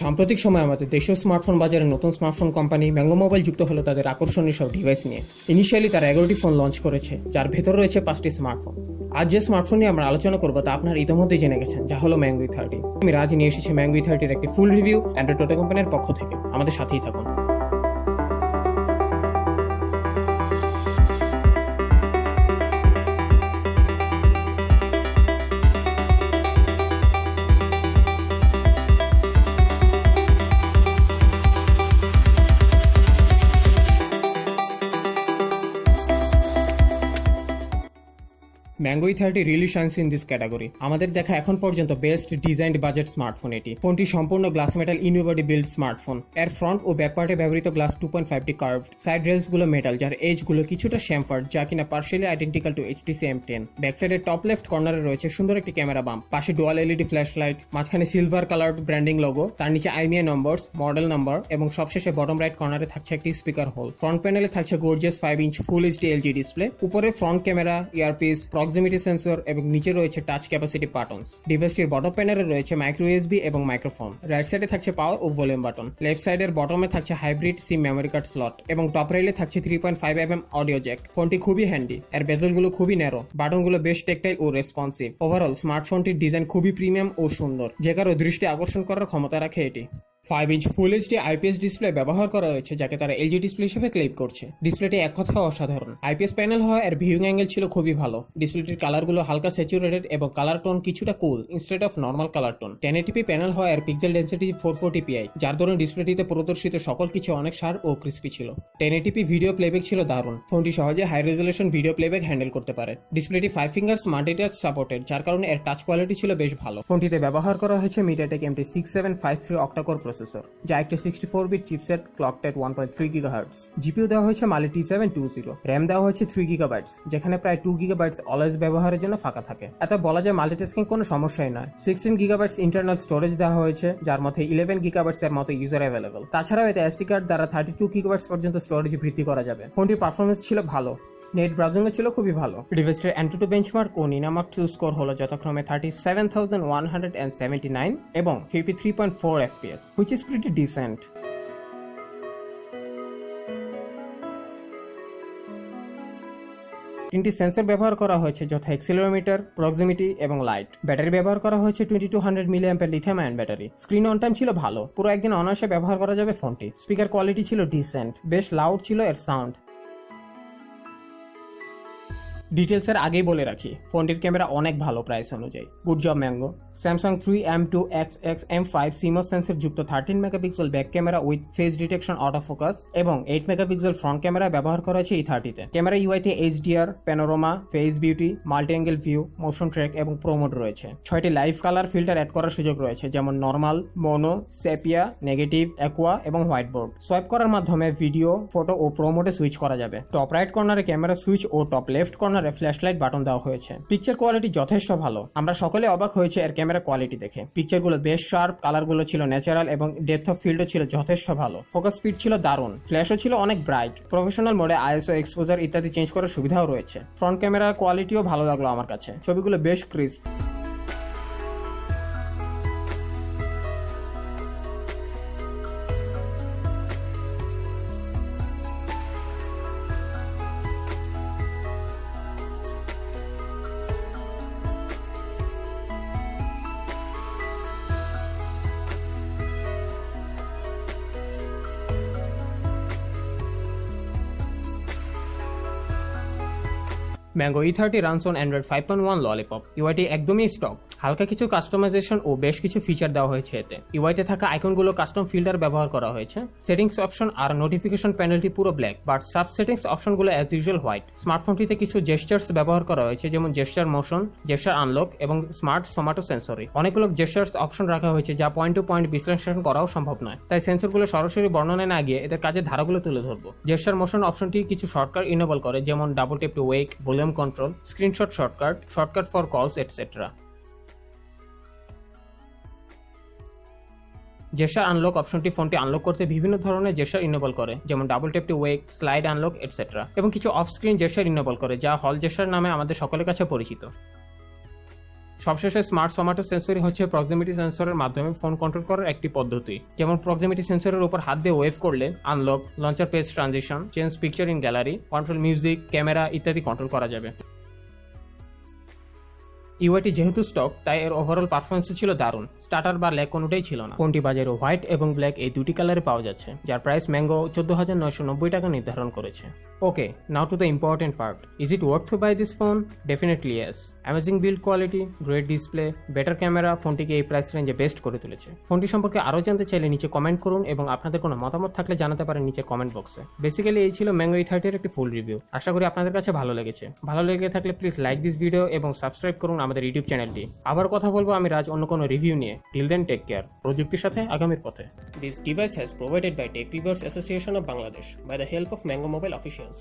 সাম্প্রতিক সময় আমাদের দেশীয় স্মার্টফোন বাজারে নতুন স্মার্টফোন কোম্পানি ম্যাঙ্গো মোবাইল যুক্ত হলো তাদের আকর্ষণীয় সব ডিভাইস নিয়ে। ইনিশিয়ালি তারা এগারোটি ফোন লঞ্চ করেছে, যার ভেতর রয়েছে পাঁচটি স্মার্টফোন আজ যে স্মার্টফোন নিয়ে আমরা আলোচনা করব তা আপনার ইতিমধ্যেই জেনে গেছেন, যা হলো ম্যাঙ্গুই থার্টি আমি রাজ নিয়ে এসেছি ম্যাঙ্গুই থার্টির একটি ফুল রিভিউ অ্যান্ড্রয়েড টোটো কোম্পানির পক্ষ থেকে। আমাদের সাথেই থাকুন। Mango E thirty really shines in this category আমাদের দেখা এখন পর্যন্ত বেস্ট ডিজাইন্ড বাজেট স্মার্টফোন এটি। ফোনটি সম্পূর্ণ glass metal unibody build smartphone এর ফ্রন্ট ও ব্যাক পার্টে ব্যবহৃত গ্লাস টু পয়েন্ট ফাইভটি কার্ভ সাইড রেলসগুলো মেটাল যার এজগুলো কিছুটা শ্যামফার্ড যা কিনা partially identical to HTC M ten back সাইডের টপ লেফট কর্নারে রয়েছে সুন্দর একটি ক্যামেরা বাম পাশে ডুয়াল এলইডি ফ্ল্যাশ লাইট মাঝখানে সিলভার কালার ব্র্যান্ডিং লোগো তার নিচে আইমিআই নম্বরস মডেল নাম্বার এবং সবশেষে বটম রাইট কর্নারে থাকছে একটি স্পিকার হোল ফ্রন্ট প্যানেলে থাকছে gorgeous five inch full H HD LG display উপরে front camera earpiece proximity sensor এবং নিচে রয়েছে টাচ ক্যাপাসিটি বাটনস ডিভাইসটির বটম প্যানেলে রয়েছে মাইক্রো ইউএসবি এবং মাইক্রোফোন রাইট সাইডে থাকছে পাওয়ার ও ভলিউম বাটন লেফট সাইডের বটমে থাকছে hybrid SIM memory card slot এবং টপ রেলে থাকছে three point five M M audio jack ফোনটি খুবই হ্যান্ডি এর বেজলগুলো খুবই ন্যারো বাটনগুলো বেশ টেকটাইল ও রেসপন্সিভ ওভারঅল স্মার্টফোনটির ডিজাইন খুবই প্রিমিয়াম ও সুন্দর। যে কারও দৃষ্টি আকর্ষণ করার ক্ষমতা রাখে এটি। Five inch full HD IPS display ব্যবহার করা হয়েছে, যাকে তারা এলজি ডিসপ্লে হিসেবে ক্লেম করছে। ডিসপ্লেটি এক কথায় অসাধারণ। আইপিএস প্যানেল হয় এর ভিউইং অ্যাঙ্গেল ছিল খুবই ভালো। ডিসপ্লেটির কালারগুলো হালকা স্যাচুরেটেড এবং কালার টোন কিছুটা cool instead of normal colour tone ten ATP panel হয় এর pixel density four forty PI যার দরুন ডিসপ্লেটিতে প্রদর্শিত সকল কিছু অনেক সার ও ক্রিস্পি ছিল। টেন এটিপি ভিডিও প্লেব্যাক ছিল দারুণ। ফোনটি সহজে high resolution video playback handle করতে পারে। ডিসপ্লেটি five finger smart touch supported যার কারণে এর টাচ কোয়ালিটি ছিল বেশ ভালো। ফোনটিতে ব্যবহার করা হয়েছে MediaTek MT six seven five three octa core processor যা একটি sixty four bit chipset clocked at one point three gigahertz GPU দেওয়া হয়েছে Mali T seven two zero RAM দেওয়া হয়েছে থ্রি গিগাবাইটস যেখানে প্রায় টু গিগাবাইটস অলওয়েজ ব্যবহারের জন্য ফাঁকা থাকে। এত বলা যায় মাল্টিটাস্কিং কোনো সমস্যাই নয়। সিক্সটিন গিগাবাইটস ইন্টারনাল স্টোরেজ দেওয়া হয়েছে, যার মধ্যে ইলেভেন গিগাবাইটস এর মতো ইউজার অ্যাভেলেবল তাছাড়াও এতে এসডি কার্ড দ্বারা থার্টি টু গিগাবাইটস পর্যন্ত স্টোরেজ বৃদ্ধি করা যাবে। ফোনটির পারফরমেন্স ছিল ভালো। নেট ব্রাউজিংও ছিল খুবই ভালো। ডিভাইসটির অ্যান্টুটু বেঞ্চমার্ক ও নিনামার্ক টু স্কোর হলো যথাক্রমে thirty seven thousand one hundred seventy nine এবং fifty three point four FPS which is pretty decent. তিনটি সেন্সর ব্যবহার করা হয়েছে, যথা এক্সিলোমিটার প্রক্সিমিটি এবং লাইট ব্যাটারি ব্যবহার করা হয়েছে twenty two hundred milliampere lithium ion battery screen on time ছিল ভালো। পুরো একদিন অনায়াসে ব্যবহার করা যাবে ফোনটি স্পিকার কোয়ালিটি ছিল ডিসেন্ট বেশ লাউড ছিল এর সাউন্ড ডিটেলসের আগেই বলে রাখি, ফোনটির ক্যামেরা অনেক ভালো প্রাইস অনুযায়ী। Good job Mango Samsung three M two X X M five SIMs sensor যুক্ত thirteen megapixel back camera with face detection auto focus এবং এইট মেগাপিক্সেল ফ্রন্ট ক্যামেরা ব্যবহার করা হয়েছে এই থার্টিতে camera ইউআইতে HDR panorama face beauty multi angle view motion track এবং pro mode রয়েছে। ছয়টি লাইভ কালার ফিল্টার অ্যাড করার সুযোগ রয়েছে, যেমন normal mono sepia negative aqua এবং হোয়াইট বোর্ড সোয়াইপ করার মাধ্যমে ভিডিও ফটো ও প্রোমোডে সুইচ করা যাবে। টপ রাইট কর্নারে ক্যামেরা সুইচ ও টপ লেফট কর্নারে ফ্ল্যাশ লাইট বাটন দেওয়া হয়েছে। পিকচার কোয়ালিটি যথেষ্ট ভালো। আমরা সকলে অবাক হয়েছে এর ক্যামেরা কোয়ালিটি দেখে। পিকচারগুলো বেশ শার্প কালারগুলো ছিল ন্যাচারাল এবং ডেপথ অফ ফিল্ডও ছিল যথেষ্ট ভালো। ফোকাস স্পিড ছিল দারুণ। ফ্ল্যাশও ছিল অনেক ব্রাইট প্রফেশনাল মোডে আইএসও এক্সপোজার ইত্যাদি চেঞ্জ করার সুবিধাও রয়েছে। ফ্রন্ট ক্যামেরার কোয়ালিটিও ভালো লাগল আমার কাছে। ছবিগুলো বেশ crisp Mango E thirty runs on Android five point one Lollipop ইউআইটি একদমই স্টক হালকা কিছু কাস্টমাইজেশন ও বেশ কিছু ফিচার দেওয়া হয়েছে এতে। ইউআইতে থাকা আইকনগুলো কাস্টম ফিল্টার ব্যবহার করা হয়েছে। সেটিংস অপশন আর নোটিফিকেশন প্যানেলটি পুরো ব্ল্যাক বাট সাব সেটিংস অপশনগুলো অ্যাজ ইউজুয়াল হোয়াইট স্মার্টফোনটিতে কিছু জেস্টার্স ব্যবহার করা হয়েছে, যেমন জেস্টার মোশন জেস্টার আনলক এবং স্মার্ট সোমাটো সেন্সরি অনেকগুলো জেস্টার্স অপশন রাখা হয়েছে, যা পয়েন্ট টু পয়েন্ট বিশ্লেষণ করাও সম্ভব নয়। তাই সেন্সরগুলো সরাসরি বর্ণনায় না গিয়ে এদের কাজের ধারাগুলো তুলে ধরবো। জেস্টার মোশন অপশনটি কিছু শর্টকাট ইনেবল করে, যেমন double tap to wake volume control screenshot shortcut shortcut for calls etcetera gesture unlock অপশনটি ফোনটি আনলক করতে বিভিন্ন ধরনের জেসার ইনেবল করে, যেমন ডাবল টেপটি ওয়েক স্লাইড আনলক এটসেট্রা এবং কিছু অফ স্ক্রিন জেসার ইনেবল করে, যা হল জেসার নামে আমাদের সকলের কাছে পরিচিত। সবশেষে স্মার্ট সোমাটো সেন্সরি হচ্ছে প্রক্সিমিটি সেন্সরের মাধ্যমে ফোন কন্ট্রোল করার একটি পদ্ধতি। যেমন প্রক্সিমিটি সেন্সরের উপর হাত দিয়ে ওয়েভ করলে unlock launcher page transition change picture in gallery control music camera ইত্যাদি কন্ট্রোল করা যাবে। ইউআইটি যেহেতু স্টক তাই এর ওভারঅল পারফরমেন্স ছিল দারুণ। স্টার্টার বা ল্যাক কোনোটাই ছিল না। ফোনটি বাজারে হোয়াইট এবং ব্ল্যাক এই দুটি কালারে পাওয়া যাচ্ছে, যার প্রাইস ম্যাঙ্গো চোদ্দ হাজার নয়শো নব্বই টাকা নির্ধারণ করেছে। Okay now to the important part is it work to buy this phone definitely yes amazing build quality great display better camera ফোনটিকে এই প্রাইস রেঞ্জে বেস্ট করে তুলেছে। ফোনটি সম্পর্কে আরও জানতে চাইলে নিচে কমেন্ট করুন এবং আপনাদের কোনো মতামত থাকলে জানাতে পারেন নিচের কমেন্ট বক্সে বেসিক্যালি এই ছিল ম্যাঙ্গো ই থার্টির একটি ফুল রিভিউ আশা করি আপনাদের কাছে ভালো লেগেছে। ভালো লেগে থাকলে প্লিজ লাইক দিস ভিডিও এবং সাবস্ক্রাইব করুন আমাদের ইউটিউব চ্যানেলটি। আবার কথা বলব আমি রাজ অন্য কোনো রিভিউ নিয়ে। টিল দেন টেক কেয়ার প্রযুক্তির সাথে আগামীর পথে। This device has provided by tech reviewers association of Bangladesh by the help of Mango mobile officials